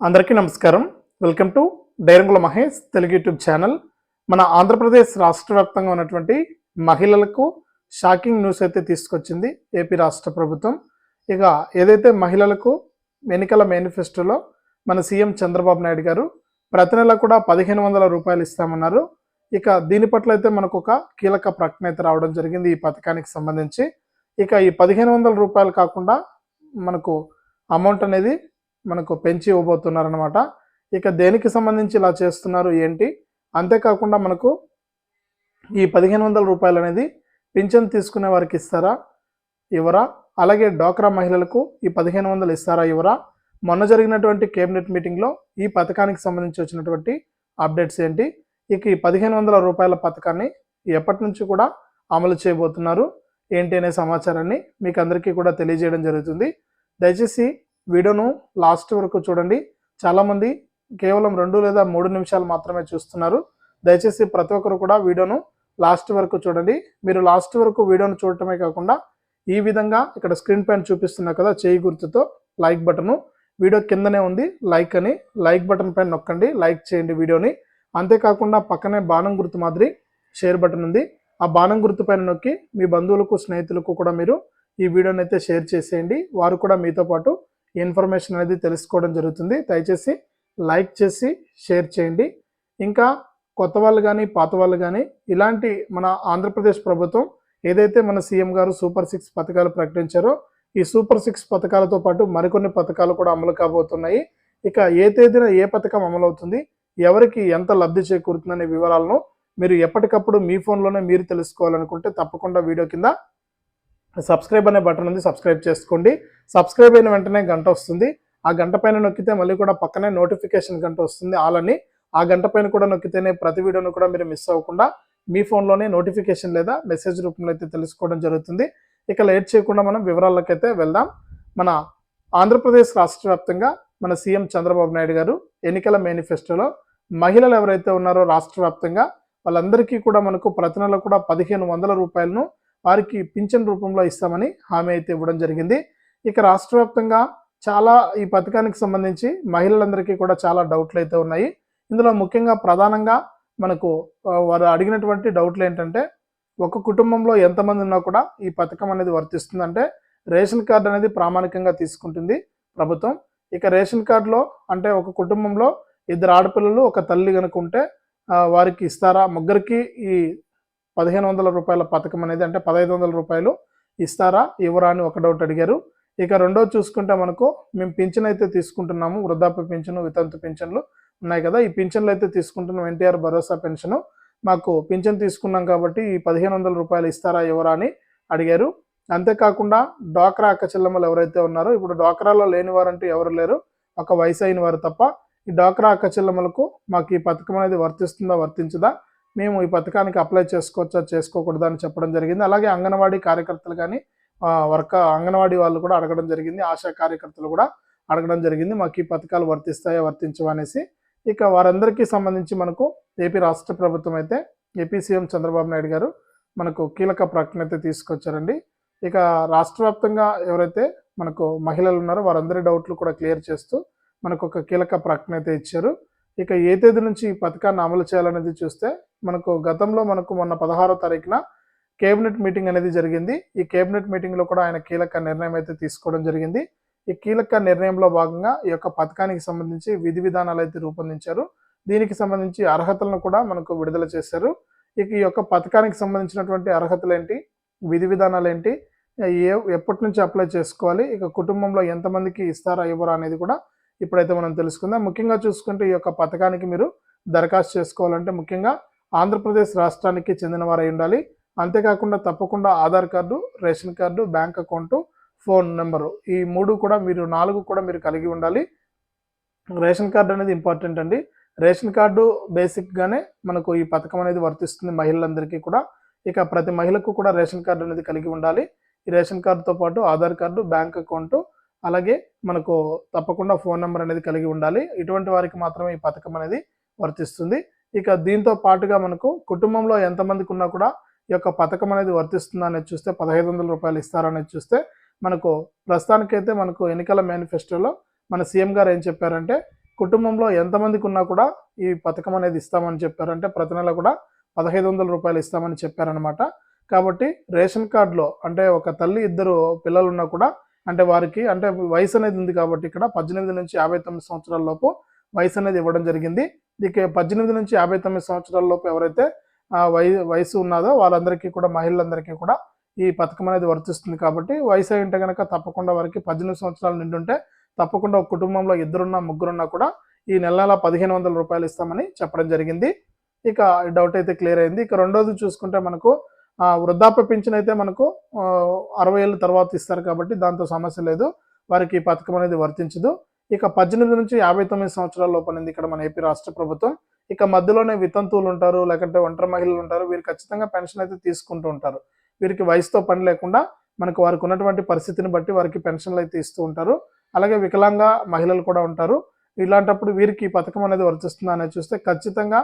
అందరికీ నమస్కారం. Welcome to డైరంగుల మహేష్ తెలుగు యూట్యూబ్ ఛానల్. మన ఆంధ్రప్రదేశ్ రాష్ట్ర వ్యాప్తంగా ఉన్నటువంటి మహిళలకు షాకింగ్ న్యూస్ అయితే తీసుకొచ్చింది ఏపీ రాష్ట్ర ప్రభుత్వం. ఇక ఏదైతే మహిళలకు ఎన్నికల మేనిఫెస్టోలో మన సీఎం చంద్రబాబు నాయుడు గారు ప్రతి నెల కూడా పదిహేను వందల రూపాయలు ఇస్తామన్నారు. ఇక దీని పట్ల అయితే మనకు ఒక కీలక ప్రకటన అయితే రావడం జరిగింది ఈ పథకానికి సంబంధించి. ఇక ఈ పదిహేను వందల రూపాయలు కాకుండా మనకు అమౌంట్ అనేది మనకు పెంచి ఇవ్వబోతున్నారనమాట ఇక దేనికి సంబంధించి ఇలా చేస్తున్నారు ఏంటి? అంతేకాకుండా మనకు ఈ పదిహేను వందల రూపాయలు అనేది పింఛన్ తీసుకునే వారికి ఇస్తారా? ఇవ్వరా? అలాగే డోక్రా మహిళలకు ఈ పదిహేను వందలు ఇస్తారా? ఇవరా మొన్న జరిగినటువంటి కేబినెట్ మీటింగ్లో ఈ పథకానికి సంబంధించి వచ్చినటువంటి అప్డేట్స్ ఏంటి? ఇక ఈ పదిహేను వందల రూపాయల పథకాన్ని ఎప్పటి నుంచి కూడా అమలు చేయబోతున్నారు? ఏంటి అనే సమాచారాన్ని మీకు అందరికీ కూడా తెలియజేయడం జరుగుతుంది. దయచేసి వీడియోను లాస్ట్ వరకు చూడండి. చాలామంది కేవలం రెండు లేదా మూడు నిమిషాలు మాత్రమే చూస్తున్నారు. దయచేసి ప్రతి ఒక్కరు కూడా వీడియోను లాస్ట్ వరకు చూడండి. మీరు లాస్ట్ వరకు వీడియోను చూడటమే కాకుండా ఈ విధంగా ఇక్కడ స్క్రీన్ పైన చూపిస్తున్నా కదా చేయి గుర్తుతో లైక్ బటను. వీడియో కిందనే ఉంది. లైక్ అని లైక్ బటన్ పైన నొక్కండి. లైక్ చేయండి వీడియోని. అంతేకాకుండా పక్కనే బాణం గుర్తు మాదిరి షేర్ బటన్ ఉంది. ఆ బాణం గుర్తు పైన నొక్కి మీ బంధువులకు స్నేహితులకు కూడా మీరు ఈ వీడియోని అయితే షేర్ చేసేయండి. వారు కూడా మీతో పాటు ఇన్ఫర్మేషన్ అనేది తెలుసుకోవడం జరుగుతుంది. దయచేసి లైక్ చేసి షేర్ చేయండి. ఇంకా కొత్త వాళ్ళు కానీ పాత వాళ్ళు కానీ ఇలాంటి మన ఆంధ్రప్రదేశ్ ప్రభుత్వం ఏదైతే మన సీఎం గారు సూపర్ సిక్స్ పథకాలు ప్రకటించారో ఈ సూపర్ సిక్స్ పథకాలతో పాటు మరికొన్ని పథకాలు కూడా అమలు కాబోతున్నాయి. ఇక ఏ తేదీన ఏ పథకం అమలవుతుంది ఎవరికి ఎంత లబ్ధి చేకూరుతుందనే వివరాలను మీరు ఎప్పటికప్పుడు మీ ఫోన్లోనే మీరు తెలుసుకోవాలనుకుంటే తప్పకుండా వీడియో కింద సబ్స్క్రైబ్ అనే బటన్ ఉంది సబ్స్క్రైబ్ చేసుకోండి. సబ్స్క్రైబ్ అయిన వెంటనే గంట వస్తుంది. ఆ గంట పైన నొక్కితే మళ్ళీ కూడా పక్కనే నోటిఫికేషన్ గంట వస్తుంది ఆల్ అని ఆ గంట పైన కూడా నొక్కితేనే ప్రతి వీడియోను కూడా మీరు మిస్ అవ్వకుండా మీ ఫోన్లోనే నోటిఫికేషన్ లేదా మెసేజ్ రూపంలో అయితే తెలుసుకోవడం జరుగుతుంది. ఇక లేట్ చేయకుండా మనం వివరాలకైతే వెళ్దాం. మన ఆంధ్రప్రదేశ్ రాష్ట్ర వ్యాప్తంగా మన సీఎం చంద్రబాబు నాయుడు గారు ఎన్నికల మేనిఫెస్టోలో మహిళలు ఎవరైతే ఉన్నారో రాష్ట్ర వ్యాప్తంగా వాళ్ళందరికీ కూడా మనకు ప్రతి నెల కూడా పదిహేను వందల రూపాయలను వారికి పింఛన్ రూపంలో ఇస్తామని హామీ అయితే ఇవ్వడం జరిగింది. ఇక రాష్ట్ర వ్యాప్తంగా చాలా ఈ పథకానికి సంబంధించి మహిళలందరికీ కూడా చాలా డౌట్లు అయితే ఉన్నాయి. ఇందులో ముఖ్యంగా ప్రధానంగా మనకు వారు అడిగినటువంటి డౌట్లు ఏంటంటే ఒక కుటుంబంలో ఎంతమంది ఉన్నా కూడా ఈ పథకం అనేది వర్తిస్తుందంటే రేషన్ కార్డు అనేది ప్రామాణికంగా తీసుకుంటుంది ప్రభుత్వం. ఇక రేషన్ కార్డులో అంటే ఒక కుటుంబంలో ఇద్దరు ఆడపిల్లలు ఒక తల్లి కనుక ఉంటే వారికి ఇస్తారా? ముగ్గురికి ఈ పదిహేను వందల రూపాయల పథకం అనేది అంటే పదహైదు వందల రూపాయలు ఇస్తారా ఇవ్వరా అని ఒక డౌట్ అడిగారు. ఇక రెండోది చూసుకుంటే మనకు మేము పింఛన్ అయితే తీసుకుంటున్నాము వృద్ధాప్య పింఛను వితంతు పింఛన్లు ఉన్నాయి కదా ఈ పింఛన్లు అయితే తీసుకుంటున్నాం ఎన్టీఆర్ భరోసా పెన్షన్. మాకు పింఛన్ తీసుకున్నాం కాబట్టి ఈ పదిహేను వందల రూపాయలు ఇస్తారా ఎవరా అని అడిగారు. అంతేకాకుండా డ్వాక్రా అక్క చెల్లెమ్మలు ఎవరైతే ఉన్నారో ఇప్పుడు డ్వాక్రాలో లేని వారంటూ ఎవరు లేరు ఒక వయసు అయిన వారు తప్ప ఈ డ్వాక్రా అక్క చెల్లెమ్మలకు మాకు ఈ పథకం అనేది వర్తిస్తుందా వర్తించదా మేము ఈ పథకానికి అప్లై చేసుకోవచ్చా చేసుకోకూడదా అని చెప్పడం జరిగింది. అలాగే అంగన్వాడీ కార్యకర్తలు కానీ వర్క అంగన్వాడీ వాళ్ళు కూడా అడగడం జరిగింది. ఆశా కార్యకర్తలు కూడా అడగడం జరిగింది. మాకు ఈ పథకాలు వర్తిస్తాయా వర్తించవా అనేసి. ఇక వారందరికీ సంబంధించి మనకు ఏపీ రాష్ట్ర ప్రభుత్వం అయితే ఏపీ సీఎం చంద్రబాబు నాయుడు గారు మనకు కీలక ప్రకటన అయితే తీసుకొచ్చారండి. ఇక రాష్ట్ర వ్యాప్తంగా ఎవరైతే మనకు మహిళలు ఉన్నారో వారందరి డౌట్లు కూడా క్లియర్ చేస్తూ మనకు ఒక కీలక ప్రకటన అయితే ఇచ్చారు. ఇక ఏ తేదీ నుంచి ఈ పథకాన్ని అమలు చేయాలనేది చూస్తే మనకు గతంలో మనకు మొన్న పదహారో తారీఖున కేబినెట్ మీటింగ్ అనేది జరిగింది. ఈ కేబినెట్ మీటింగ్లో కూడా ఆయన కీలక నిర్ణయం అయితే తీసుకోవడం జరిగింది. ఈ కీలక నిర్ణయంలో భాగంగా ఈ యొక్క పథకానికి సంబంధించి విధి విధానాలు అయితే రూపొందించారు. దీనికి సంబంధించి అర్హతలను కూడా మనకు విడుదల చేశారు. ఇక ఈ యొక్క పథకానికి సంబంధించినటువంటి అర్హతలు ఏంటి? విధి విధానాలు ఏంటి? ఏ ఎప్పటి నుంచి అప్లై చేసుకోవాలి? ఇక కుటుంబంలో ఎంతమందికి ఇస్తారా ఇవ్వరా అనేది కూడా ఇప్పుడైతే మనం తెలుసుకుందాం. ముఖ్యంగా చూసుకుంటే ఈ యొక్క పథకానికి మీరు దరఖాస్తు చేసుకోవాలంటే ముఖ్యంగా ఆంధ్రప్రదేశ్ రాష్ట్రానికి చెందిన వారై ఉండాలి. అంతేకాకుండా తప్పకుండా Aadhaar card ration card bank account phone number ఈ మూడు కూడా మీరు నాలుగు కూడా మీరు కలిగి ఉండాలి. రేషన్ కార్డు అనేది ఇంపార్టెంట్ అండి. రేషన్ కార్డు బేసిక్గానే మనకు ఈ పథకం అనేది వర్తిస్తుంది మహిళలందరికీ కూడా. ఇక ప్రతి మహిళకు కూడా రేషన్ కార్డు అనేది కలిగి ఉండాలి. ఈ రేషన్ కార్డుతో పాటు ఆధార్ కార్డు బ్యాంక్ అకౌంటు అలాగే మనకు తప్పకుండా ఫోన్ నెంబర్ అనేది కలిగి ఉండాలి. ఇటువంటి వారికి మాత్రమే ఈ పథకం అనేది వర్తిస్తుంది. ఇక దీంతో పాటుగా మనకు కుటుంబంలో ఎంతమందికి ఉన్నా కూడా ఈ యొక్క పథకం అనేది వర్తిస్తుందా అనేది చూస్తే పదహైదు వందల రూపాయలు ఇస్తారనేది చూస్తే మనకు ప్రస్తుతానికైతే మనకు ఎన్నికల మేనిఫెస్టోలో మన సీఎం గారు ఏం చెప్పారంటే కుటుంబంలో ఎంతమందికి ఉన్నా కూడా ఈ పథకం అనేది ఇస్తామని చెప్పారంటే ప్రతి నెల కూడా పదహైదు వందల రూపాయలు ఇస్తామని చెప్పారనమాట కాబట్టి రేషన్ కార్డులో అంటే ఒక తల్లి ఇద్దరు పిల్లలు ఉన్నా కూడా అంటే వారికి అంటే వయసు అనేది ఉంది కాబట్టి ఇక్కడ పద్దెనిమిది నుంచి యాభై తొమ్మిది సంవత్సరాల లోపు వయసు అనేది ఇవ్వడం జరిగింది. ఇక పద్దెనిమిది నుంచి యాభై తొమ్మిది సంవత్సరాల లోపు ఎవరైతే వయసు ఉన్నదో వాళ్ళందరికీ కూడా మహిళలందరికీ కూడా ఈ పథకం అనేది వర్తిస్తుంది కాబట్టి వయసు అయింటే కనుక తప్పకుండా వారికి పద్దెనిమిది సంవత్సరాలు నిండుంటే తప్పకుండా ఒక కుటుంబంలో ఇద్దరున్నా ముగ్గురున్నా కూడా ఈ నెల నెల పదిహేను వందల రూపాయలు ఇస్తామని చెప్పడం జరిగింది. ఇక డౌట్ అయితే క్లియర్ అయింది. ఇక రెండోది చూసుకుంటే మనకు వృద్ధాప్య పింఛన్ అయితే మనకు అరవై ఏళ్ళ తర్వాత ఇస్తారు కాబట్టి దాంతో సమస్య లేదు. వారికి ఈ పథకం అనేది వర్తించదు. ఇక పద్దెనిమిది నుంచి యాభై తొమ్మిది సంవత్సరాల లోపలింది ఇక్కడ మన ఏపీ రాష్ట్ర ప్రభుత్వం. ఇక మధ్యలోనే వితంతువులు ఉంటారు లేకంటే ఒంటరి మహిళలు ఉంటారు. వీరు ఖచ్చితంగా పెన్షన్ అయితే తీసుకుంటూ ఉంటారు. వీరికి వయసుతో పని లేకుండా మనకు వారికి ఉన్నటువంటి పరిస్థితిని బట్టి వారికి పెన్షన్లు అయితే ఇస్తూ ఉంటారు. అలాగే వికలాంగ మహిళలు కూడా ఉంటారు. ఇలాంటప్పుడు వీరికి ఈ పథకం అనేది వర్తిస్తుందా అనేది చూస్తే ఖచ్చితంగా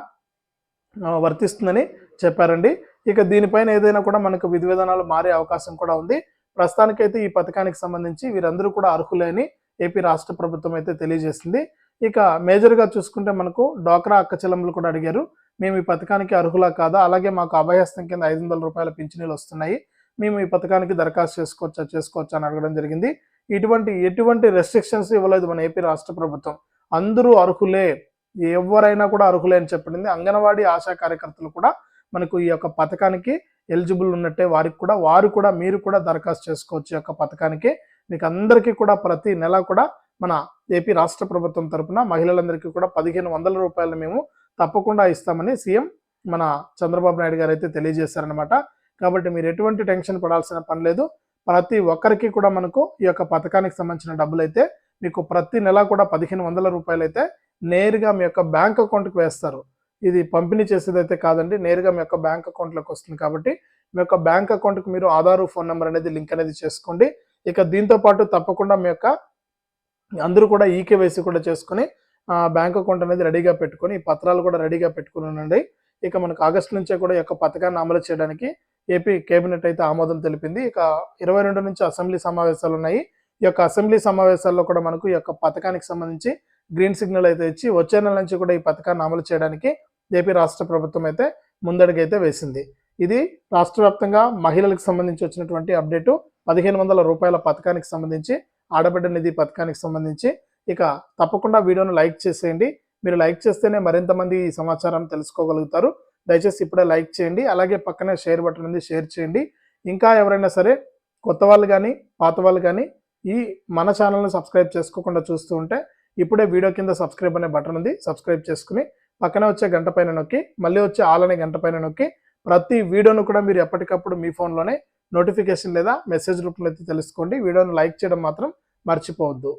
వర్తిస్తుందని చెప్పారండి. ఇక దీనిపైన ఏదైనా కూడా మనకు విధి విధానాలు మారే అవకాశం కూడా ఉంది. ప్రస్తుతానికైతే ఈ పథకానికి సంబంధించి వీరందరూ కూడా అర్హులేని ఏపీ రాష్ట్ర ప్రభుత్వం అయితే తెలియజేసింది. ఇక మేజర్గా చూసుకుంటే మనకు డ్వాక్రా అక్క చెల్లెమ్మలు కూడా అడిగారు. మేము ఈ పథకానికి అర్హులా కాదా? అలాగే మాకు అభయహస్తం కింద ఐదు వందల రూపాయల పింఛనీలు వస్తున్నాయి. మేము ఈ పథకానికి దరఖాస్తు చేసుకోవచ్చా? చేసుకోవచ్చా? అని అడగడం జరిగింది. ఇటువంటి ఎటువంటి రెస్ట్రిక్షన్స్ ఇవ్వలేదు మన ఏపీ రాష్ట్ర ప్రభుత్వం. అందరూ అర్హులే. ఎవరైనా కూడా అర్హులే అని చెప్పింది. అంగన్వాడీ ఆశా కార్యకర్తలు కూడా మనకు ఈ యొక్క పథకానికి ఎలిజిబుల్ ఉన్నట్టే వారికి కూడా వారు కూడా మీరు కూడా దరఖాస్తు చేసుకోవచ్చు ఈ యొక్క పథకానికి. మీకు అందరికీ కూడా ప్రతి నెల కూడా మన ఏపీ రాష్ట్ర ప్రభుత్వం తరపున మహిళలందరికీ కూడా పదిహేను వందల రూపాయలు మేము తప్పకుండా ఇస్తామని సీఎం మన చంద్రబాబు నాయుడు గారు అయితే తెలియజేశారనమాట కాబట్టి మీరు ఎటువంటి టెన్షన్ పడాల్సిన పని లేదు. ప్రతి ఒక్కరికి కూడా మనకు ఈ యొక్క పథకానికి సంబంధించిన డబ్బులు అయితే మీకు ప్రతి నెల కూడా పదిహేను వందల రూపాయలు అయితే నేరుగా మీ యొక్క బ్యాంక్ అకౌంట్కి వేస్తారు. ఇది పంపిణీ చేసేది అయితే కాదండి. నేరుగా మీ యొక్క బ్యాంక్ అకౌంట్లోకి వస్తుంది కాబట్టి మీ యొక్క బ్యాంక్ అకౌంట్కి మీరు ఆధార్ ఫోన్ నెంబర్ అనేది లింక్ అనేది చేసుకోండి. ఇక దీంతో పాటు తప్పకుండా మీ యొక్క అందరూ కూడా ఈకేవైసీ కూడా చేసుకొని బ్యాంక్ అకౌంట్ అనేది రెడీగా పెట్టుకొని ఈ పత్రాలు కూడా రెడీగా పెట్టుకుని ఉండండి ఇక మనకు ఆగస్టు నుంచే కూడా ఈ యొక్క పథకాన్ని అమలు చేయడానికి ఏపీ కేబినెట్ అయితే ఆమోదం తెలిపింది. ఇక ఇరవై రెండు నుంచి అసెంబ్లీ సమావేశాలు ఉన్నాయి. ఈ యొక్క అసెంబ్లీ సమావేశాల్లో కూడా మనకు ఈ యొక్క పథకానికి సంబంధించి గ్రీన్ సిగ్నల్ అయితే ఇచ్చి వచ్చే నెల నుంచి కూడా ఈ పథకాన్ని అమలు చేయడానికి ఏపీ రాష్ట్ర ప్రభుత్వం అయితే ముందడుగైతే వేసింది. ఇది రాష్ట్ర వ్యాప్తంగా మహిళలకు సంబంధించి వచ్చినటువంటి అప్డేటు. పదిహేను వందల రూపాయల పథకానికి సంబంధించి ఆడబిడ్డ నిధి పథకానికి సంబంధించి. ఇక తప్పకుండా వీడియోను లైక్ చేసేయండి. మీరు లైక్ చేస్తేనే మరింత మంది ఈ సమాచారం తెలుసుకోగలుగుతారు. దయచేసి ఇప్పుడే లైక్ చేయండి. అలాగే పక్కనే షేర్ బటన్ ఉంది షేర్ చేయండి. ఇంకా ఎవరైనా సరే కొత్త వాళ్ళు కానీ పాత వాళ్ళు కానీ ఈ మన ఛానల్ని సబ్స్క్రైబ్ చేసుకోకుండా చూస్తూ ఉంటే ఇప్పుడే వీడియో కింద సబ్స్క్రైబ్ అనే బటన్ ఉంది. సబ్స్క్రైబ్ చేసుకుని పక్కన వచ్చే గంట పైన నొక్కి మళ్ళీ వచ్చే ఆల్ అనే గంట పైన నొక్కి ప్రతి వీడియోను కూడా మీరు ఎప్పటికప్పుడు మీ ఫోన్లోనే నోటిఫికేషన్ లేదా మెసేజ్ రూపంలో అయితే తెలుసుకోండి. వీడియోను లైక్ చేయడం మాత్రం మర్చిపోవద్దు.